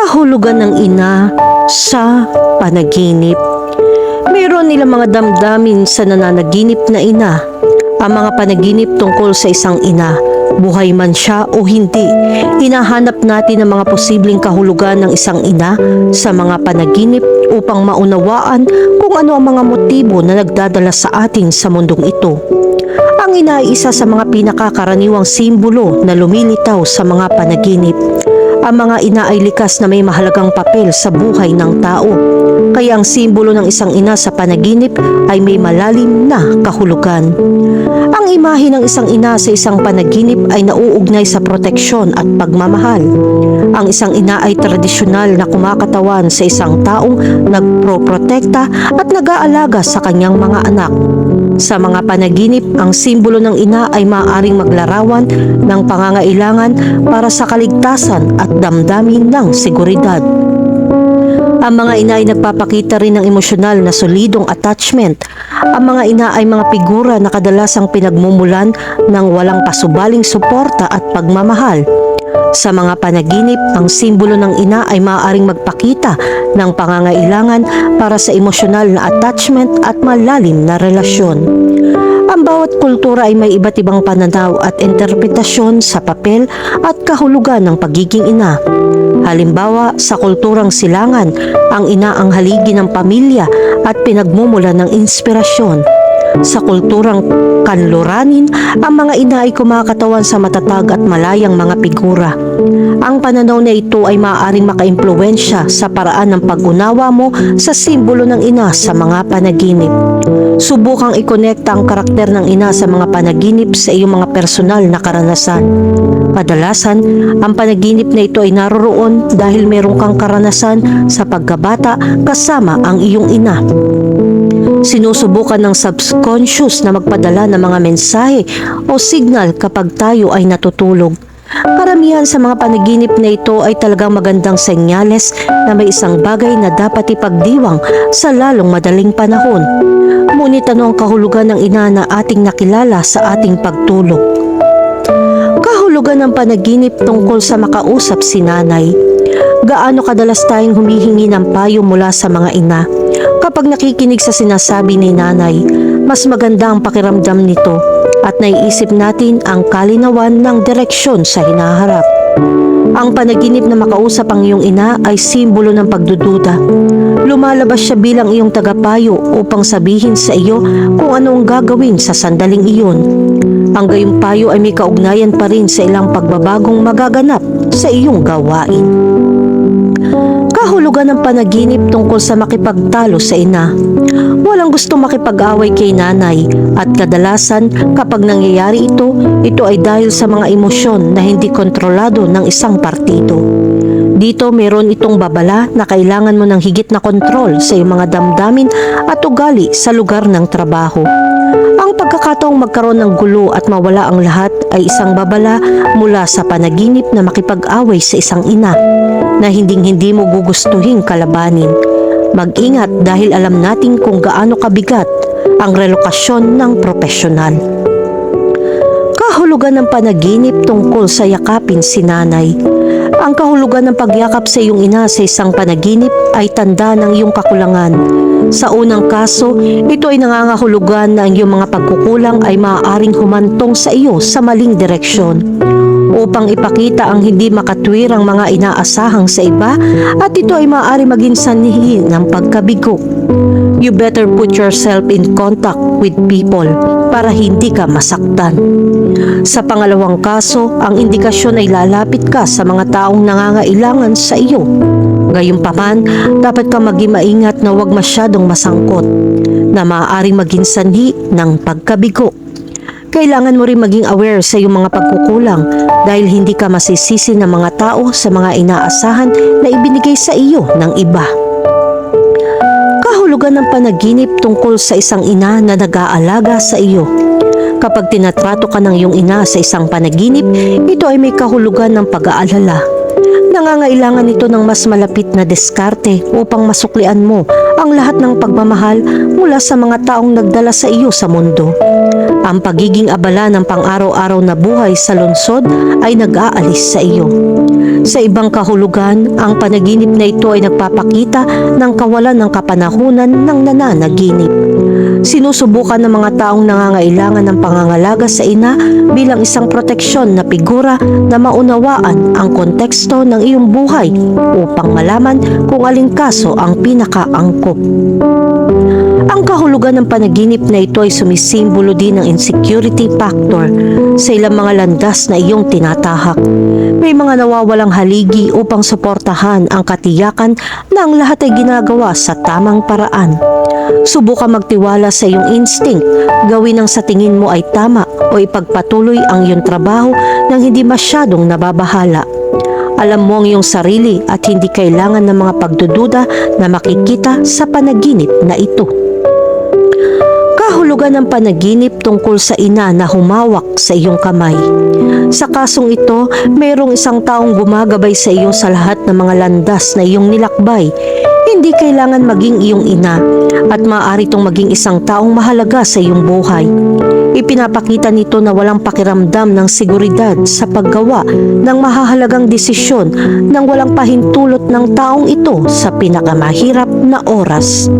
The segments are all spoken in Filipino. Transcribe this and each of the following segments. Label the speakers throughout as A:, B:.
A: kahulugan ng ina sa panaginip. Mayroon nilang mga damdamin sa nananaginip na ina. Ang mga panaginip tungkol sa isang ina, buhay man siya o hindi, hinahanap natin ang mga posibleng kahulugan ng isang ina sa mga panaginip upang maunawaan kung ano ang mga motibo na nagdadala sa atin sa mundong ito. Ang ina ay isa sa mga pinakakaraniwang simbolo na lumilitaw sa mga panaginip. Ang mga ina ay likas na may mahalagang papel sa buhay ng tao. Kaya ang simbolo ng isang ina sa panaginip ay may malalim na kahulugan. Ang imahe ng isang ina sa isang panaginip ay nauugnay sa proteksyon at pagmamahal. Ang isang ina ay tradisyonal na kumakatawan sa isang taong nagproprotekta at nag-aalaga sa kanyang mga anak. Sa mga panaginip, ang simbolo ng ina ay maaaring maglarawan ng pangangailangan para sa kaligtasan at damdamin ng seguridad. Ang mga ina ay nagpapakita rin ng emosyonal na solidong attachment. Ang mga ina ay mga figura na kadalasang pinagmumulan ng walang pasubaling suporta at pagmamahal. Sa mga panaginip, ang simbolo ng ina ay maaaring magpakita ng pangangailangan para sa emosyonal na attachment at malalim na relasyon. Ang bawat kultura ay may iba't ibang pananaw at interpretasyon sa papel at kahulugan ng pagiging ina. Halimbawa, sa kulturang silangan, ang ina ang haligi ng pamilya at pinagmumula ng inspirasyon. Sa kulturang kanluranin, ang mga ina ay kumakatawan sa matatag at malayang mga figura. Ang pananaw na ito ay maaaring makaimpluwensya sa paraan ng pag-unawa mo sa simbolo ng ina sa mga panaginip. Subukang ikonekta ang karakter ng ina sa mga panaginip sa iyong mga personal na karanasan. Kadalasan, ang panaginip na ito ay naroroon dahil meron kang karanasan sa pagkabata kasama ang iyong ina. Sinusubukan ng subconscious na magpadala ng mga mensahe o signal kapag tayo ay natutulog. Karamihan sa mga panaginip na ito ay talagang magandang senyales na may isang bagay na dapat ipagdiwang sa lalong madaling panahon. Ngunit ano ang kahulugan ng ina na ating nakilala sa ating pagtulog? Kahulugan ng panaginip tungkol sa makausap si nanay. Gaano kadalas tayong humihingi ng payo mula sa mga ina? Kapag nakikinig sa sinasabi ni nanay, mas maganda ang pakiramdam nito at naiisip natin ang kalinawan ng direksyon sa hinaharap. Ang panaginip na makausap ang iyong ina ay simbolo ng pagdududa. Lumalabas siya bilang iyong tagapayo upang sabihin sa iyo kung ano ang gagawin sa sandaling iyon. Ang gayong payo ay may kaugnayan pa rin sa ilang pagbabagong magaganap sa iyong gawain. Kahulugan ng panaginip tungkol sa makipagtalo sa ina. Walang gusto makipag-away kay nanay at kadalasan kapag nangyayari ito, ito ay dahil sa mga emosyon na hindi kontrolado ng isang partido. Dito meron itong babala na kailangan mo ng higit na kontrol sa iyong mga damdamin at ugali sa lugar ng trabaho. Ang pagkakataong magkaroon ng gulo at mawala ang lahat ay isang babala mula sa panaginip na makipag-away sa isang ina na hinding-hindi mo gugustuhin kalabanin. Mag-ingat dahil alam natin kung gaano kabigat ang relokasyon ng profesional. Kahulugan ng panaginip tungkol sa yakapin si nanay. Ang kahulugan ng pagyakap sa iyong ina sa isang panaginip ay tanda ng iyong kakulangan. Sa unang kaso, ito ay nangangahulugan na ang iyong mga pagkukulang ay maaaring humantong sa iyo sa maling direksyon upang ipakita ang hindi makatwirang mga inaasahang sa iba at ito ay maaari maging sanhi ng pagkabigo. You better put yourself in contact with people para hindi ka masaktan. Sa pangalawang kaso, ang indikasyon ay lalapit ka sa mga taong nangangailangan sa iyo. Gayunpaman, dapat ka maging maingat na huwag masyadong masangkot na maaaring maging sanhi ng pagkabigo. Kailangan mo rin maging aware sa iyong mga pagkukulang dahil hindi ka masisisi ng mga tao sa mga inaasahan na ibinigay sa iyo ng iba. Kahulugan ng panaginip tungkol sa isang ina na nag-aalaga sa iyo. Kapag tinatrato ka ng iyong ina sa isang panaginip, ito ay may kahulugan ng pag-aalala. Nangangailangan ito ng mas malapit na diskarte upang masuklian mo ang lahat ng pagmamahal mula sa mga taong nagdala sa iyo sa mundo. Ang pagiging abala ng pang-araw-araw na buhay sa lungsod ay nag-aalis sa iyo. Sa ibang kahulugan, ang panaginip na ito ay nagpapakita ng kawalan ng kapanahunan ng nananaginip. Sinusubukan ng mga taong nangangailangan ng pangangalaga sa ina bilang isang proteksyon na figura na maunawaan ang konteksto ng iyong buhay upang malaman kung aling kaso ang pinakaangkop. Ang kahulugan ng panaginip na ito ay sumisimbolo din ng insecurity factor sa ilang mga landas na iyong tinatahak. May mga nawawalang haligi upang suportahan ang katiyakan na ang lahat ay ginagawa sa tamang paraan. Subukan magtiwala sa iyong instinct, gawin ang sa tingin mo ay tama o ipagpatuloy ang iyong trabaho nang hindi masyadong nababahala. Alam mo ang iyong sarili at hindi kailangan ng mga pagdududa na makikita sa panaginip na ito. Kahulugan ng panaginip tungkol sa ina na humawak sa iyong kamay. Sa kasong ito, mayroong isang taong gumagabay sa iyo sa lahat ng mga landas na iyong nilakbay. Hindi kailangan maging iyong ina at maaari itong maging isang taong mahalaga sa iyong buhay. Ipinapakita nito na walang pakiramdam ng seguridad sa paggawa ng mahahalagang desisyon nang walang pahintulot ng taong ito sa pinakamahirap na oras.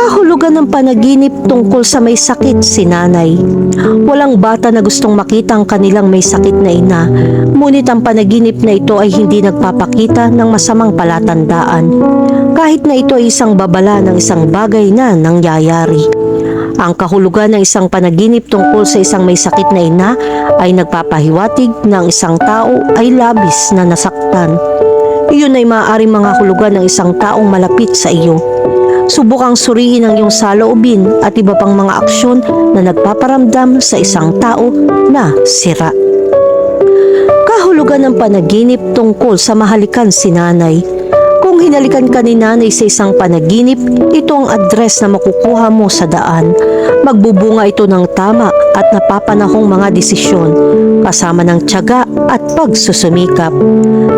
A: Kahulugan ng panaginip tungkol sa may sakit si nanay. Walang bata na gustong makita ang kanilang may sakit na ina, ngunit ang panaginip na ito ay hindi nagpapakita ng masamang palatandaan. Kahit na ito ay isang babala ng isang bagay na nangyayari. Ang kahulugan ng isang panaginip tungkol sa isang may sakit na ina ay nagpapahiwatig ng isang tao ay labis na nasaktan. Iyon ay maaaring mga hulugan ng isang taong malapit sa iyo. Subukang suriin ang iyong saloobin at iba pang mga aksyon na nagpaparamdam sa isang tao na sira. Kahulugan ng panaginip tungkol sa mahalikan si nanay. Kung hinalikan ka ni nanay sa isang panaginip, ito ang address na makukuha mo sa daan. Magbubunga ito ng tama at napapanahong mga desisyon, kasama ng tiyaga at pagsusumikap.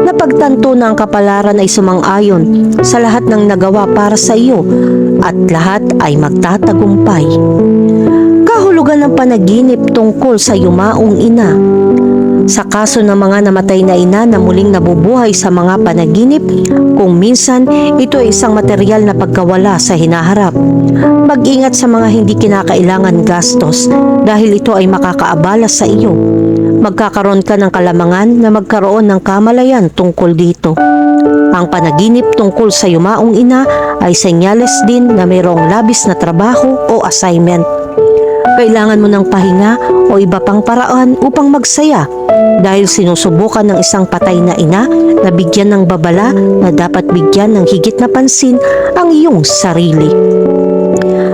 A: Napagtanto na ang kapalaran ay sumang-ayon sa lahat ng nagawa para sa iyo at lahat ay magtatagumpay. Kahulugan ng panaginip tungkol sa yumaong ina. Sa kaso ng mga namatay na ina na muling nabubuhay sa mga panaginip, kung minsan ito ay isang material na pagkawala sa hinaharap. Mag-ingat sa mga hindi kinakailangan gastos dahil ito ay makakaabala sa iyo. Magkakaroon ka ng kalamangan na magkaroon ng kamalayan tungkol dito. Ang panaginip tungkol sa yumaong ina ay senyales din na mayroong labis na trabaho o assignment. Kailangan mo ng pahinga o iba pang paraan upang magsaya dahil sinusubukan ng isang patay na ina na bigyan ng babala na dapat bigyan ng higit na pansin ang iyong sarili.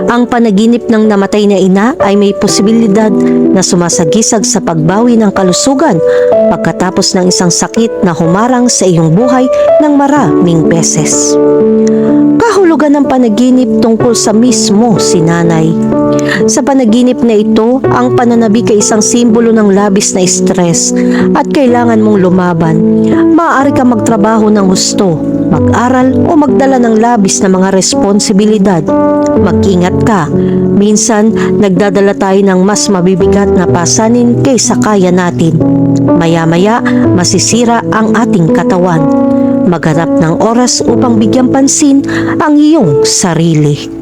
A: Ang panaginip ng namatay na ina ay may posibilidad na sumasagisag sa pagbawi ng kalusugan pagkatapos ng isang sakit na humarang sa iyong buhay ng maraming beses. Kahulugan ng panaginip tungkol sa mismo si nanay. Sa panaginip na ito, ang pananabik ay isang simbolo ng labis na stress at kailangan mong lumaban. Maaari ka magtrabaho ng gusto, mag-aral o magdala ng labis na mga responsibilidad. Mag-ingat ka. Minsan, nagdadala tayo ng mas mabibigat na pasanin kaysa kaya natin. Maya-maya, masisira ang ating katawan. Maghanap ng oras upang bigyan pansin ang iyong sarili.